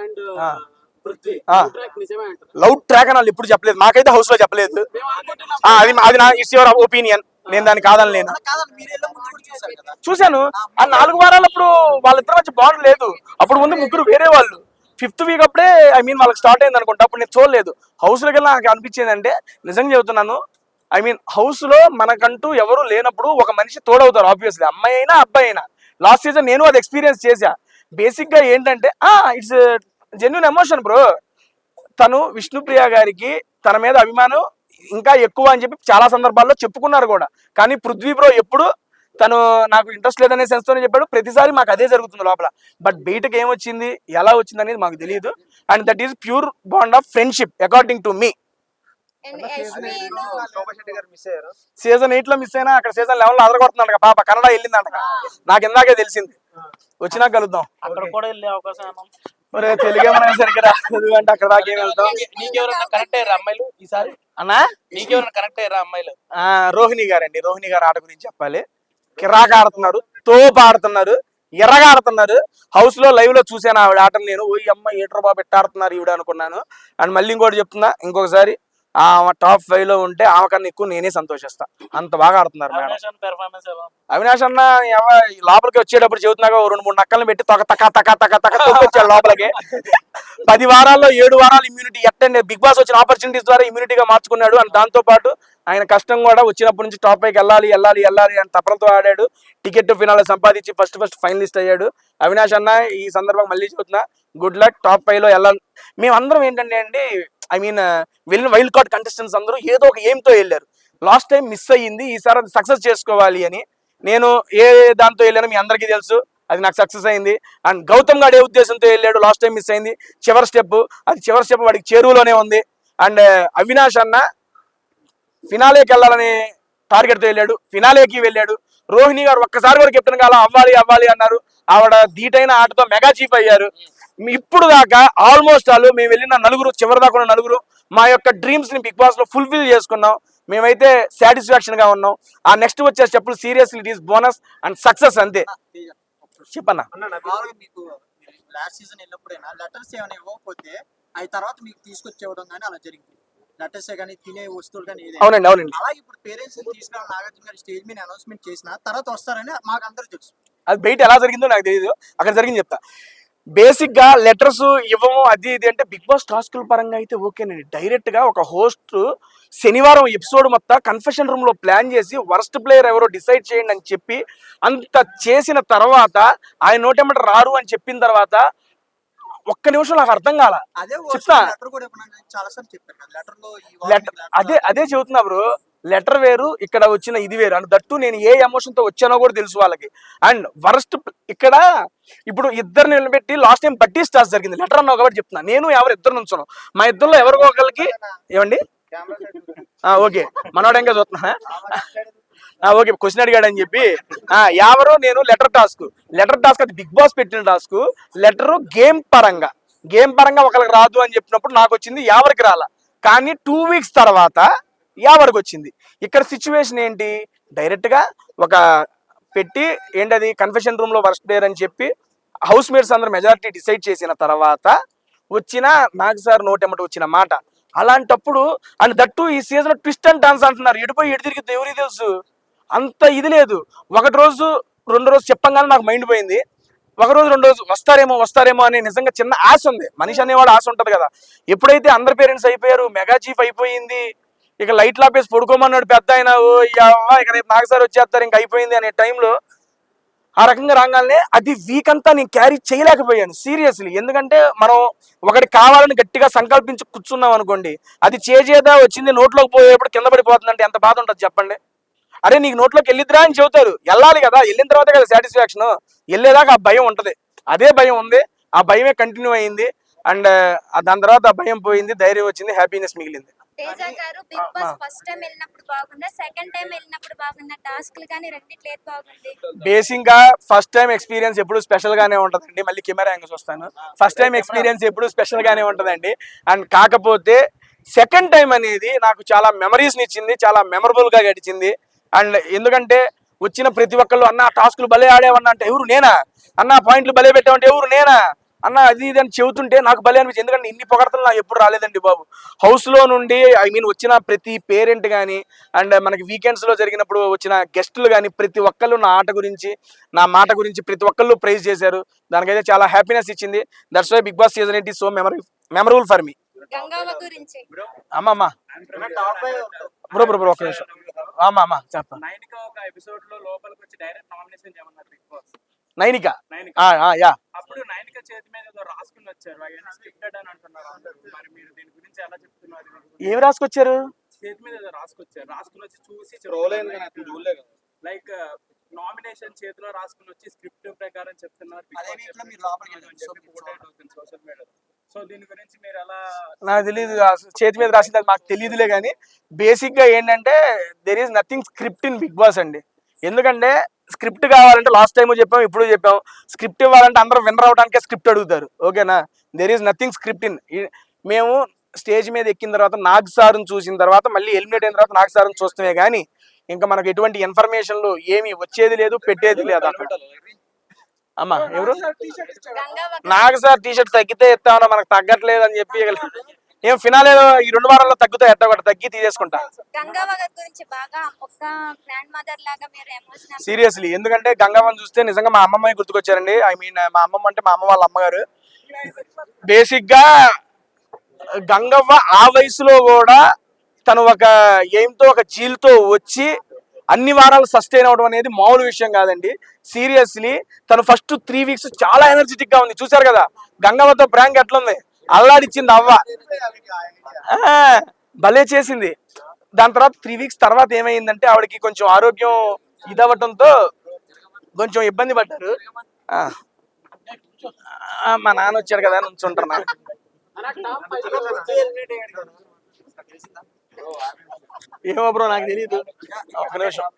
And love track అని వాళ్ళు ఇప్పుడు చెప్పలేదు. మాకైతే హౌస్లో చెప్పలేదు. అది అది నా ఇట్స్ యువర్ ఒపీనియన్ నేను దాన్ని కాదని కదా? చూశాను. ఆ నాలుగు వారాలప్పుడు వాళ్ళిద్దరు మధ్య బాండ్ లేదు. అప్పుడు ముందు ముగ్గురు వేరే వాళ్ళు. ఫిఫ్త్ వీక్ అప్పుడే ఐ మీన్ వాళ్ళకి స్టార్ట్ అయింది అనుకుంటా. అప్పుడు నేను చూడలేదు. హౌస్లోకి వెళ్ళి నాకు అనిపించేది అంటే నిజంగా చెబుతున్నాను. ఐ మీన్ హౌస్లో మనకంటూ ఎవరు లేనప్పుడు ఒక మనిషి తోడవుతారు ఆబ్వియస్లీ అమ్మాయి అయినా అబ్బాయి అయినా. లాస్ట్ సీజన్ నేను అది ఎక్స్పీరియన్స్ చేశా. బేసిక్గా ఏంటంటే ఆ ఇట్స్ జెన్యున్ ఎమోషన్ బ్రో తను విష్ణుప్రియ గారికి తన మీద అభిమానం ఇంకా ఎక్కువ అని చెప్పి చాలా సందర్భాల్లో చెప్పుకున్నారు కూడా. కానీ పృథ్వీ బ్రో ఎప్పుడు తను నాకు ఇంట్రెస్ట్ లేదనే సెన్స్ తోనే చెప్పాడు. ప్రతిసారి మాకు అదే జరుగుతుంది లోపల. బట్ బయటకు ఏమొచ్చింది ఎలా వచ్చింది అనేది మాకు తెలియదు and that is pure bond of friendship according to me season ఎయిట్లో మిస్ అయినా అక్కడ సీజన్ లెవెన్లో అదరగొడుతున్నాడు పాప. కన్నడ వెళ్ళిందంట నాకు ఇందాకే తెలిసింది. వచ్చినా కలుద్దాం. అక్కడ కూడా వెళ్ళే అవకాశం? మరి తెలుగే మనం సరిగ్గా రాదు. అంటే అక్కడ దాకా వెళ్తాం నీకెవరన్నా కనెక్ట్ అయ్యారా అమ్మాయిలు ఈసారి? అన్నా? నీకెవరన్నా కనెక్ట్ అయ్యారా అమ్మాయిలు? ఆ, రోహిణి గారండి. రోహిణి గారు ఆట గురించి చెప్పాలి. కిరాక్ ఆడుతున్నారు తోపు ఆడుతున్నారు ఎర్రగా ఆడుతున్నారు హౌస్లో లైవ్లో చూసాను ఆవిడ ఆటను నేను. ఓ అమ్మ ఏట్రో బాబు ఆడుతున్నారు ఈవిడ అనుకున్నాను. అండ్ మళ్ళీ ఇంకోటి చెప్తున్నా. ఇంకొకసారి ఆమె టాప్ ఫైవ్లో ఉంటే ఆమె కన్నా ఎక్కువ నేనే సంతోషిస్తా. అంత బాగా ఆడుతున్నారు మేడం. అవినాష్ అన్న లోపలికి వచ్చేటప్పుడు చెబుతున్నాగా రెండు మూడు నక్కలను పెట్టి తొక తక తక తక తక తొక్కొచ్చాడు లోపలికి. పది వారాల్లో ఏడు వారాలు ఇమ్యూనిటీ ఎట్టండి బిగ్ బాస్ వచ్చిన ఆపర్చునిటీస్ ద్వారా ఇమ్యూనిటీగా మార్చుకున్నాడు. అండ్ దాంతో పాటు ఆయన కష్టం కూడా వచ్చినప్పటి నుంచి టాప్ పైకి వెళ్ళాలి వెళ్ళాలి వెళ్ళాలి అని తపనతో ఆడాడు. టికెట్ ఫినాల్ సంపాదించి ఫస్ట్ ఫస్ట్ ఫైనలిస్ట్ అయ్యాడు. అవినాష్ అన్న ఈ సందర్భం మళ్ళీ చెబుతున్నా గుడ్ లక్ టాప్ ఫైవ్లో వెళ్ళాలి. మేమందరం ఏంటంటే అండి ఐ మీన్ uh, వెళ్ళిన వైల్డ్ కార్డ్ కంటెస్టెంట్స్ అందరూ ఏదో ఒక aim వెళ్ళారు. లాస్ట్ టైం మిస్ అయ్యింది ఈసారి అది సక్సెస్ చేసుకోవాలి అని. నేను ఏ దాంతో వెళ్ళానో మీ అందరికీ తెలుసు అది నాకు సక్సెస్ అయింది. అండ్ గౌతమ్ గారు ఏ ఉద్దేశంతో వెళ్ళాడు లాస్ట్ టైం మిస్ అయింది. చివరి స్టెప్ అది చివరి స్టెప్ వాడికి చేరువలోనే ఉంది. అండ్ uh, అవినాష్ అన్న ఫినాలేకి వెళ్ళాలని టార్గెట్తో వెళ్ళాడు ఫినాలేకి వెళ్ళాడు. రోహిణి గారు ఒక్కసారి కూడా కెప్టెన్ కాలం అవ్వాలి అవ్వాలి అన్నారు. ఆవిడ ధీటైన ఆటతో మెగా చీఫ్ అయ్యారు. Hmm. ఇప్పుడు దాకా ఆల్మోస్ట్ ఆల్ మేము వెళ్ళిన నలుగురు చివరి దాకా ఉన్న నలుగురు మా యొక్క డ్రీమ్స్ని బిగ్ బాస్లో ఫుల్ఫిల్ చేసుకున్నాం. మేమైతే సాటిస్ఫాక్షన్గా ఉన్నాం. ఆ నెక్స్ట్ వచ్చే స్టెప్పులు seriously it is bonus and success అంతే. చెప్పన్నా? మామూలుగా మీకు లాస్ట్ సీజన్ వెళ్ళినప్పుడైనా? లెటర్స్ ఏమైనా ఇవ్వకపోతే అవి తర్వాత మీకు తీసుకొచ్చి ఇవ్వడం కానీ అలా జరిగింది. లెటర్స్ కానీ తినే వస్తువులు కానీ అవునండి అవునండి. అలాగే ఇప్పుడు పేరెంట్స్ తీసుకురావాలి. నాగార్జున గారి స్టేజ్ మీద అనౌన్స్మెంట్ చేసిన తర్వాత వస్తారని మాకు అందరూ తెలుసు. అది బయట ఎలా జరిగిందో నాకు తెలియదు అక్కడ జరిగింది చెప్తా. బేసిక్గా లెటర్స్ ఇవ్వము అది ఇది అంటే బిగ్ బాస్ టాస్కుల పరంగా అయితే ఓకేనండి. డైరెక్ట్గా ఒక హోస్ట్ శనివారం ఎపిసోడ్ మొత్తం కన్ఫెషన్ రూమ్లో ప్లాన్ చేసి వర్స్ట్ ప్లేయర్ ఎవరో డిసైడ్ చేయండి అని చెప్పి అంత చేసిన తర్వాత ఆయన నోటెమ్మట రారు అని చెప్పిన తర్వాత ఒక్క నిమిషం నాకు అర్థం కాల. అదే చెప్తా. అదే అదే చెబుతున్నా బ్రో. లెటర్ వేరు ఇక్కడ వచ్చిన ఇది వేరు. అండ్ దట్టు నేను ఏ ఎమోషన్తో వచ్చానో కూడా తెలుసు వాళ్ళకి. అండ్ వరస్ట్ ఇక్కడ ఇప్పుడు ఇద్దరు నిలబెట్టి లాస్ట్ టైం బట్టి స్టార్స్ జరిగింది. లెటర్ అన్నావు కాబట్టి చెప్తున్నా. నేను ఎవరు ఇద్దరు నుంచున్నాను మా ఇద్దరులో ఎవరికో ఒకరికి ఏమండి? ఆ, ఓకే. మనోడు ఇంకా చూస్తున్నా ఓకే. క్వశ్చన్ అడిగాడు అని చెప్పి. ఆ, ఎవరు? నేను లెటర్ టాస్క్. లెటర్ టాస్క్ అది బిగ్ బాస్ పెట్టిన టాస్క్. లెటర్ గేమ్ పరంగా. గేమ్ పరంగా ఒకరికి రాదు అని చెప్పినప్పుడు నాకు వచ్చింది ఎవరికి రాలా? కానీ టూ వీక్స్ తర్వాత ఎవరికి వచ్చింది. ఇక్కడ సిచ్యువేషన్ ఏంటి? డైరెక్ట్గా ఒక పెట్టి ఏంటది? కన్ఫెషన్ రూమ్లో వర్క్ డేర్ అని చెప్పి హౌస్ మేట్స్ అందరూ మెజారిటీ డిసైడ్ చేసిన తర్వాత వచ్చిన నాకు సార్ నోటెమ్మట వచ్చిన మాట. అలాంటప్పుడు అండ్ దట్టు ఈ సీజన్ ట్విస్ట్ అండ్ డాన్స్ అంటున్నారు. ఎడిపోయి ఎడి తిరిగి ఎవరికి తెలుసు? అంత ఇది లేదు. ఒకటి రోజు రెండు రోజు చెప్పంగానే నాకు మైండ్ పోయింది. ఒక రోజు రెండు రోజు వస్తారేమో వస్తారేమో అని నిజంగా చిన్న ఆశ ఉంది. మనిషి అనేవాడు ఆశ ఉంటుంది కదా. ఎప్పుడైతే అందరి పేరెంట్స్ అయిపోయారు మెగా చీఫ్ అయిపోయింది ఇక లైట్ ఆపేసి పడుకోమన్నాడు పెద్ద ఆయన ఓ ఇక రేపు నాగసారి వచ్చేస్తారు ఇంక అయిపోయింది అనే టైంలో ఆ రకంగా రాగానే అది వీక్ అంతా నేను క్యారీ చేయలేకపోయాను సీరియస్లీ ఎందుకంటే మనం ఒకటి కావాలని గట్టిగా సంకల్పించి కూర్చున్నాం అనుకోండి అది చేజేదా వచ్చింది నోట్లోకి పోయేప్పుడు కింద పడిపోతుందంటే ఎంత బాధ ఉంటుంది చెప్పండి. అరే నీకు నోట్లోకి వెళ్ళిద్దిరా అని చెబుతారు వెళ్ళాలి కదా వెళ్ళిన తర్వాత కదా సాటిస్ఫాక్షన్ వెళ్ళేదాకా ఆ భయం ఉంటుంది. అదే భయం ఉంది ఆ భయమే కంటిన్యూ అయింది అండ్ దాని తర్వాత ఆ భయం పోయింది ధైర్యం వచ్చింది హ్యాపీనెస్ మిగిలింది. తేజ గారు బిగ్ బాస్ ఫస్ట్ టైం వెళ్ళినప్పుడు బాగుందా? సెకండ్ టైం వెళ్ళినప్పుడు బాగుందా? టాస్క్లు కానీ రెండిట్లో ఏది బాగుంది? బేసిక్గా ఫస్ట్ టైం ఎక్స్పీరియన్స్ ఎప్పుడు స్పెషల్ గానే ఉంటదండి. మళ్ళీ కెమెరా యాంగిల్స్ వస్తాను. ఫస్ట్ టైం ఎక్స్పీరియన్స్ ఎప్పుడు స్పెషల్ గానే ఉంటదండి. అండ్ కాకపోతే సెకండ్ టైం అనేది నాకు చాలా మెమరీస్ని ఇచ్చింది చాలా మెమరబుల్గా గడిచింది. అండ్ ఎందుకంటే వచ్చిన ప్రతి ఒక్కళ్ళు అన్న టాస్కులు భలే ఆడేవన్నా అంటే ఎవరు నేనా? అన్న పాయింట్లు భలే పెట్టామంటే ఎవరు నేనా? అన్న అది ఇది అని చెబుతుంటే నాకు భలే అనిపించింది. ఎందుకంటే ఇన్ని పొగడతలు నాకు ఎప్పుడు రాలేదండి బాబు. హౌస్లో నుండి ఐ మీన్ వచ్చిన ప్రతి పేరెంట్ కానీ అండ్ మనకి వీకెండ్స్లో జరిగినప్పుడు వచ్చిన గెస్టులు కానీ ప్రతి ఒక్కళ్ళు నా ఆట గురించి నా మాట గురించి ప్రతి ఒక్కళ్ళు ప్రైజ్ చేశారు. దానికైతే చాలా హ్యాపీనెస్ ఇచ్చింది. That's why Bigg Boss season eight so memory memorable for me అమ్మమ్మ బ్రో బ్రో బ్రో ఒక్క నిమిషం. అమ్మ అమ్మ చెప్ప. నైన్కి. యా. అప్పుడు నైన్క చేతి మీద ఏదో రాసుకుని వచ్చారు. స్క్రిప్టెడ్ అని అంటున్నారు మరి మీరు దీని గురించి ఎలా చెప్తున్నారు? ఏమి రాసుకొచ్చారు? చేతి మీద ఏదో రాసుకొచ్చారు. రాసుకుని వచ్చి చూసి లైక్ నామినేషన్ చేతిలో రాసుకుని వచ్చి స్క్రిప్ట్ ప్రకారం చెప్తున్నారు. సోషల్ మీడియాలో సో దీని గురించి మీరు ఎలా నాకు తెలియదు చేతి మీద రాసింది అది మాకు తెలియదులే కానీ బేసిక్గా ఏంటంటే there is nothing script in Bigg Boss అండి. ఎందుకంటే స్క్రిప్ట్ కావాలంటే లాస్ట్ టైం చెప్పాం ఇప్పుడు చెప్పాం స్క్రిప్ట్ ఇవ్వాలంటే అందరూ విన్నర్ అవడానికే స్క్రిప్ట్ అడుగుతారు. ఓకేనా? There is nothing script in మేము స్టేజ్ మీద ఎక్కిన తర్వాత నాగ్ సార్ని చూసిన తర్వాత మళ్ళీ ఎలిమినేట్ అయిన తర్వాత నాగ్ సార్ని చూస్తామే కానీ ఇంకా మనకు ఎటువంటి ఇన్ఫర్మేషన్లు ఏమి వచ్చేది లేదు పెట్టేది లేదు అమ్మా ఎవరు? నాగ్ సార్ టీ షర్ట్ తగ్గితే ఎత్తామన్నా మనకు తగ్గట్లేదు అని చెప్పి ఏం ఫినాలే ఈ రెండు వారాల్లో తగ్గుతాయి? ఎట్ట ఒకటి తగ్గి తీసేసుకుంటా. సీరియస్లీ ఎందుకంటే గంగవ్వని చూస్తే నిజంగా మా అమ్మమ్మ గుర్తుకొచ్చారండి. ఐ మీన్ మా అమ్మమ్మ అంటే మా అమ్మ వాళ్ళ అమ్మగారు. బేసిక్గా గంగవ్వ ఆ వయసులో కూడా తను ఒక ఎయిమ్తో ఒక జీల్తో వచ్చి అన్ని వారాలు సస్టైన్ అవడం అనేది మామూలు విషయం కాదండి. సీరియస్లీ తను ఫస్ట్ త్రీ వీక్స్ చాలా ఎనర్జెటిక్గా ఉంది. చూసారు కదా? గంగవ్వతో ప్రాంక్ ఎట్లుంది? అల్లాడిచ్చింది అవ్వ. భలే చేసింది. దాని తర్వాత త్రీ వీక్స్ తర్వాత ఏమైందంటే ఆవిడకి కొంచెం ఆరోగ్యం ఇదవ్వటంతో కొంచెం ఇబ్బంది పడ్డారు. మా నాన్న వచ్చాడు కదా నుంచుంటున్నా. ఏమో బ్రో నాకు తెలియదు ఒక నిమిషం.